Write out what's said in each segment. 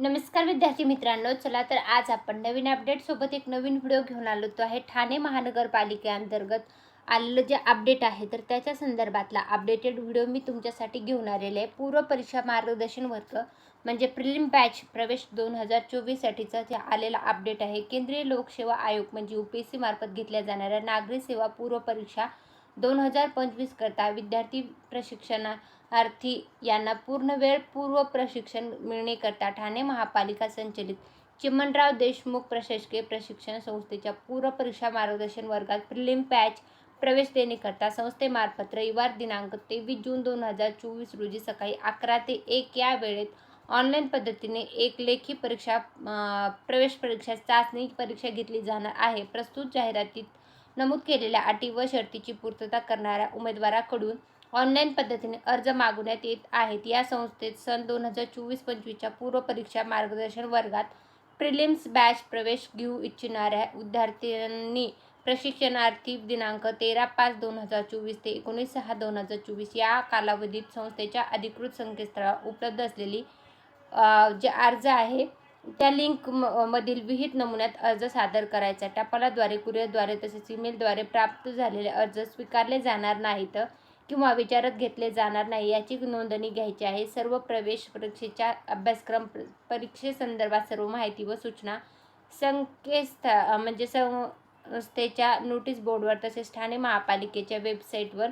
नमस्कार विद्यार्थी मित्रांनो चला तर आज आपण नवीन अपडेट सोबत एक नवीन व्हिडिओ घेऊन आलो. तो आहे ठाणे महानगरपालिकेअंतर्गत आलेलं जे अपडेट आहे तर त्याच्या संदर्भातला अपडेटेड व्हिडिओ मी तुमच्यासाठी घेऊन आलेले आहे. पूर्व परीक्षा मार्गदर्शन वर्ग म्हणजे प्रिलिम बॅच प्रवेश दोन हजार चोवीससाठीचा जे आलेला अपडेट आहे. केंद्रीय लोकसेवा आयोग म्हणजे यू पी एस सी मार्फत घेतल्या जाणाऱ्या नागरी सेवा पूर्व परीक्षा दोन हजार पंचवीस करता विद्यार्थी प्रशिक्षणार्थी यांना पूर्ण वेळ पूर्व प्रशिक्षण मिळणेकरता ठाणे महापालिका संचलित. चिमनराव देशमुख प्रशासकीय प्रशिक्षण संस्थेच्या पूर्व परीक्षा मार्गदर्शन वर्गात प्रिलिम पॅच प्रवेश देणेकरता संस्थेमार्फत रविवार दिनांक तेवीस जून दोन हजार चोवीस रोजी सकाळी अकरा ते एक या वेळेत ऑनलाईन पद्धतीने एक लेखी परीक्षा प्रवेश परीक्षा चाचणी परीक्षा घेतली जाणार आहे. प्रस्तुत जाहिरातीत नमूद केलेल्या अटी व शर्तीची पूर्तता करणाऱ्या उमेदवाराकडून ऑनलाईन पद्धतीने अर्ज मागवण्यात येत आहेत. या संस्थेत सन दोन हजार चोवीस पंचवीसच्या पूर्वपरीक्षा मार्गदर्शन वर्गात प्रिलिम्स बॅच प्रवेश घेऊ इच्छिणाऱ्या विद्यार्थ्यांनी प्रशिक्षणार्थी दिनांक तेरा पाच दोन हजार चोवीस ते एकोणीस सहा दोन हजार चोवीस या कालावधीत संस्थेच्या अधिकृत संकेतस्थळावर उपलब्ध असलेली जे अर्ज आहे त्या लिंक म मधील विहित नमुन्यात अर्ज सादर करायचा टपालाद्वारे कुरिअरद्वारे तसेच ईमेलद्वारे प्राप्त झालेले अर्ज स्वीकारले जाणार नाहीत किंवा विचारात घेतले जाणार नाही याची नोंदणी घ्यायची आहे. सर्व प्रवेश परीक्षेच्या अभ्यासक्रम परीक्षेसंदर्भात सर्व माहिती व सूचना संकेतस्थ म्हणजे संस्थेच्या नोटीस बोर्डवर तसेच ठाणे महापालिकेच्या वेबसाईटवर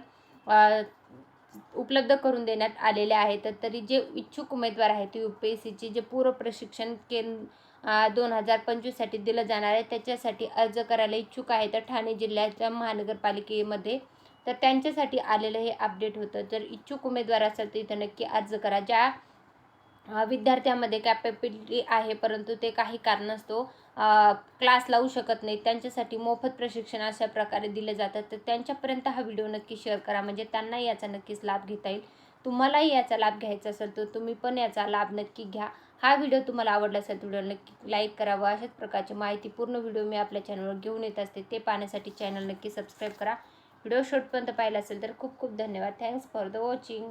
उपलब्ध करून देण्यात आलेले आहेत. तर तरी जे इच्छुक उमेदवार आहेत यू पी एस सीचे जे पूर्व प्रशिक्षण केंद्र दोन हजार पंचवीससाठी दिलं जाणार आहे त्याच्यासाठी अर्ज करायला इच्छुक आहे तर ठाणे जिल्ह्याच्या महानगरपालिकेमध्ये. तर त्यांच्यासाठी आलेलं हे अपडेट होतं. जर इच्छुक उमेदवार असेल तर इथं नक्की अर्ज करा. ज्या विद्यार्थ्यांमध्ये कॅपेबिलिटी आहे परंतु ते काही कारणास्तव क्लास लावू शकत नाहीत. त्यांच्यासाठी मोफत प्रशिक्षण अशा प्रकारे दिले जातात तर त्यांच्यापर्यंत हा व्हिडिओ नक्की शेअर करा. म्हणजे त्यांनाही याचा नक्कीच लाभ घेता येईल. तुम्हालाही याचा लाभ घ्यायचा असेल तर तुम्ही पण याचा लाभ नक्की घ्या. हा व्हिडिओ तुम्हाला आवडला असेल व्हिडिओ नक्की लाईक करा व अशाच प्रकारची माहिती पूर्ण व्हिडिओ मी आपल्या चॅनलवर घेऊन येत असते. ते पाहण्यासाठी चॅनल नक्की सबस्क्राईब करा. व्हिडिओ शॉर्टपर्यंत पाहिला असेल तर खूप खूप धन्यवाद. Thanks for the watching